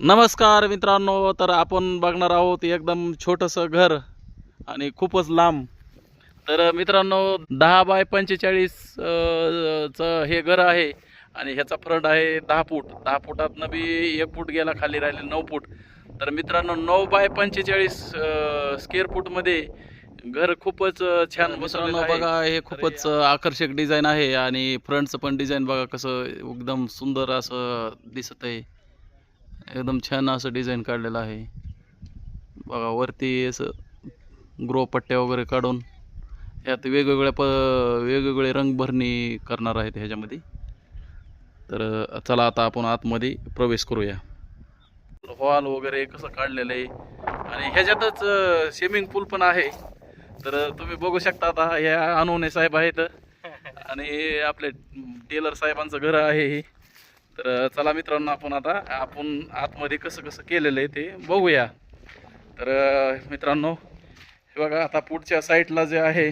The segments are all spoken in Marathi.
नमस्कार मित्रांनो तर आपण बघणार आहोत एकदम छोटंसं घर आणि खूपच लांब. तर मित्रांनो दहा बाय पंचेचाळीस चं हे घर आहे आणि ह्याचा फ्रंट आहे दहा फूट. दहा फुटातनं बी एक फूट गेला खाली राहिले नऊ फूट. तर मित्रांनो नऊ बाय पंचेचाळीस स्क्वेअर फूटमध्ये घर खूपच छान मित्रांनो बघा हे खूपच आकर्षक डिझाईन आहे आणि फ्रंटचं पण डिझाईन बघा कसं एकदम सुंदर असं दिसत आहे एकदम छान असं डिझाईन काढलेलं आहे. बघा वरती असं गृहपट्ट्या वगैरे काढून यात वेगवेगळ्या प वेगवेगळे रंगभरणी करणार आहेत ह्याच्यामध्ये. तर चला आता आपण आतमध्ये प्रवेश करूया. हॉल वगैरे कसं काढलेलं आहे. आणि ह्याच्यातच स्विमिंग पूल पण आहे. तर तुम्ही बघू शकता आता ह्या अनोने साहेब आहेत. आणि आपले टेलर साहेबांचं घर आहे हे. तर चला मित्रांनो आपण आता आपण आतमध्ये कसं कसं केलेलं आहे ते बघूया. तर मित्रांनो हे बघा आता पुढच्या साईडला जे आहे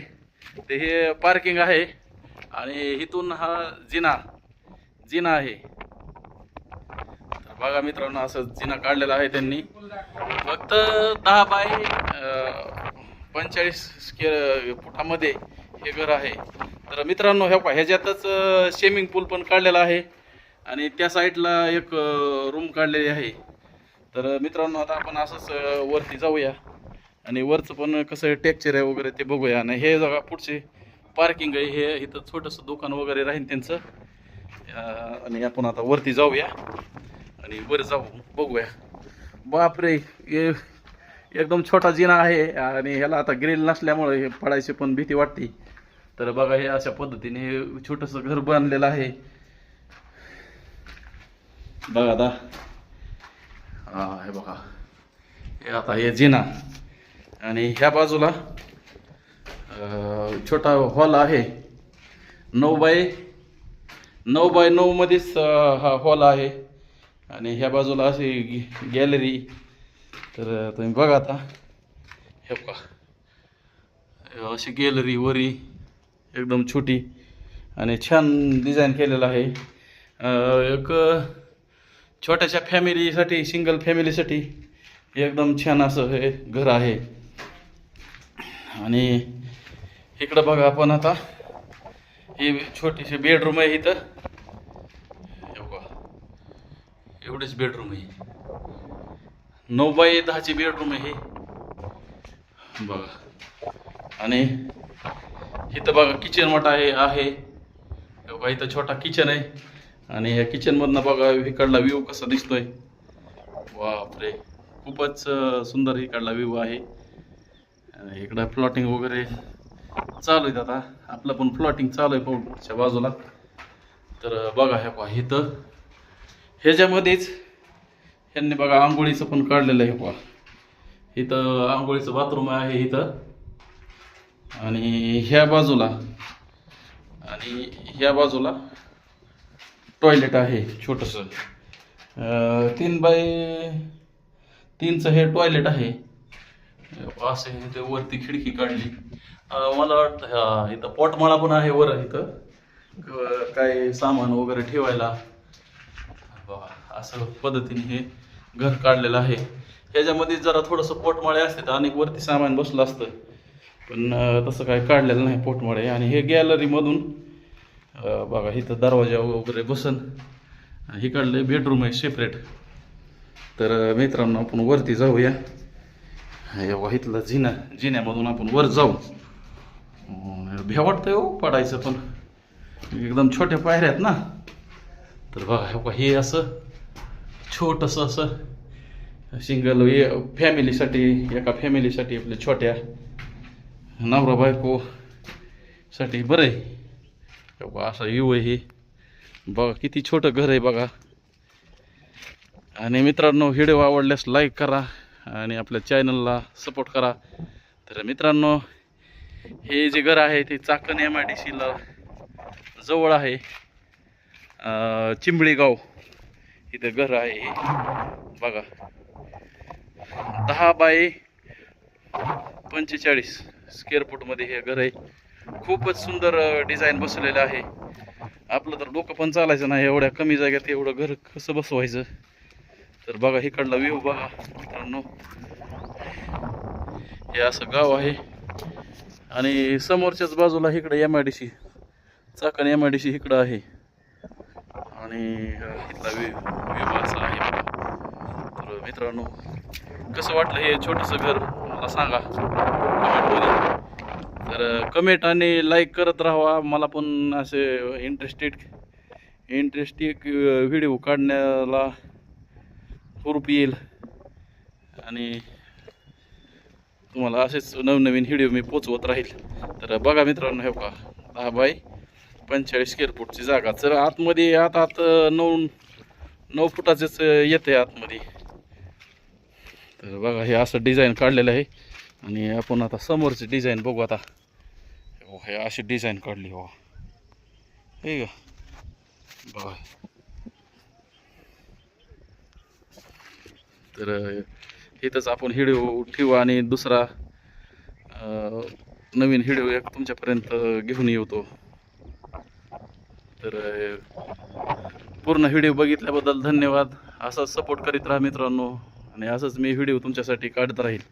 ते हे पार्किंग आहे. आणि इथून हा जिना जिना आहे. तर बघा मित्रांनो असं जिना काढलेला आहे त्यांनी. फक्त दहा बाय पंचेचाळीस स्केअर फुटामध्ये हे घर आहे. तर मित्रांनो ह्या ह्याच्यातच स्विमिंग पूल पण काढलेला आहे. आणि त्या साईडला एक रूम काढलेली आहे. तर मित्रांनो आता आपण असंच वरती जाऊया. आणि वरचं पण कसं टेक्चर आहे वगैरे ते बघूया. आणि हे जगा पुढचे पार्किंग आहे. हे इथं छोटंसं दुकान वगैरे राहील त्यांचं. आणि आपण आता वरती जाऊया. आणि वर जाऊ बघूया. बापरे हे एकदम छोटा जिना आहे. आणि ह्याला आता ग्रिल नसल्यामुळे हे पडायची पण भीती वाटते. तर बघा हे अशा पद्धतीने हे छोटंसं घर बांधलेलं आहे. बघा आता हा हे बघा हे आता हे जिना आणि ह्या बाजूला छोटा हॉल आहे नऊ बाय नऊ बाय नऊ मध्येच अं, हा हॉल आहे आणि ह्या बाजूला अशी गॅलरी तर तुम्ही बघा आता हे बघा अशी गॅलरी वरी एकदम छोटी आणि छान डिझाईन केलेलं आहे एक छोट्याशा फॅमिलीसाठी सिंगल फॅमिलीसाठी एकदम छान असं हे घर आहे. आणि इकडं बघा आपण आता. ही छोटीशी बेडरूम आहे इथं. एवढीच बेडरूम आहे. नऊ बाय दहाची बेडरूम आहे बघा. आणि इथं बघा किचन मोठा आहे आहे. बघा इथं छोटा किचन आहे. आणि ह्या किचनमधनं बघा इकडला व्ह्यू कसा दिसतोय. बापरे खूपच सुंदर इकडला व्ह्यू आहे. आणि इकडं प्लॉटिंग वगैरे चालू आहे आता. आपलं पण प्लॉटिंग चालू आहे पुढच्या बाजूला. तर बघा ह्या पहा इथं. ह्याच्यामध्येच ह्यांनी बघा आंघोळीचं पण काढलेलं आहे पहा. इथं आंघोळीचं बाथरूम आहे इथं. आणि ह्या बाजूला आणि ह्या बाजूला टॉयलेट आहे छोटंसं. तीन बाय तीनचं हे टॉयलेट आहे. असं इथे वरती खिडकी काढली. मला वाटतं हा इथं पोटमाळा पण आहे वर इथं. काय सामान वगैरे ठेवायला. असं पद्धतीने हे घर काढलेलं आहे. ह्याच्यामध्ये जरा थोडंसं पोटमाळे असते तर अनेक वरती सामान बसलं असतं. पण तसं काय काढलेलं नाही पोटमाळे. आणि हे गॅलरीमधून बघा इथं दरवाजा वगैरे बसन. हे काढलं बेडरूम आहे सेपरेट तर मित्रांनो आपण वरती जाऊया. एवढा इथला जिना जिन्यामधून आपण वर जाऊ. भेवाटतं भ्या हो पडायचं पण. एकदम छोट्या पायऱ्या आहेत ना. तर बघा हे हे असं छोटंसं असं सिंगल फॅमिलीसाठी एका फॅमिलीसाठी आपल्या छोट्या नवरा बायकोसाठी बरं आहे. बघा असा व्ह्यू आहे हे. बघा किती छोटं घर आहे बघा. आणि मित्रांनो व्हिडिओ आवडल्यास लाईक करा आणि आपल्या चॅनलला सपोर्ट करा. तर मित्रांनो हे जे घर आहे ते चाकण एम आय डी सीला जवळ आहे. चिंबळीगाव चिंबळी गाव इथं घर आहे बघा. दहा बाय पंचेचाळीस स्क्वेअर फूटमध्ये हे घर आहे. खूपच सुंदर डिझाईन बसवलेलं आहे. आपलं तर डोकं पण चालायचं नाही एवढ्या कमी जागेत एवढं घर कसं बसवायचं? तर बघा इकडला व्ह्यू बघा मित्रांनो. हे असं गाव आहे. आणि समोरच्याच बाजूला इकडे M I D C Chakan M I D C इकडं आहे. आणि इथला व्ह्यू असा आहे तर मित्रांनो कसं वाटलं हे छोटंसं घर? मला सांगा. कमेंटमध्ये तर कमेंट आणि लाईक करत राहावा. मला पण असे इंटरेस्टेड इंटरेस्टिंग व्हिडिओ काढण्याला हुरूप येईल. आणि तुम्हाला असेच नवनवीन व्हिडिओ मी पोचवत राहील. तर बघा मित्रांनो हे का दहा बाय पंचेचाळीस स्क्वेअर फूटची जागा. तर आतमध्ये आत आत नऊ नऊ फुटाचेच येते आतमध्ये. तर बघा हे असं डिझाईन काढलेलं आहे. आणि आपण आता समोरची डिझाईन बघू आता. हो, हे अशी डिझाईन काढली हो. हे का बघा. तर इथंच आपण हिडिओ ठेवू आणि दुसरा नवीन हिडिओ एक तुमच्यापर्यंत घेऊन येतो. तर पूर्ण व्हिडिओ बघितल्याबद्दल धन्यवाद. असाच सपोर्ट करीत राहा मित्रांनो. आणि असंच मी व्हिडिओ तुमच्यासाठी काढत राहील.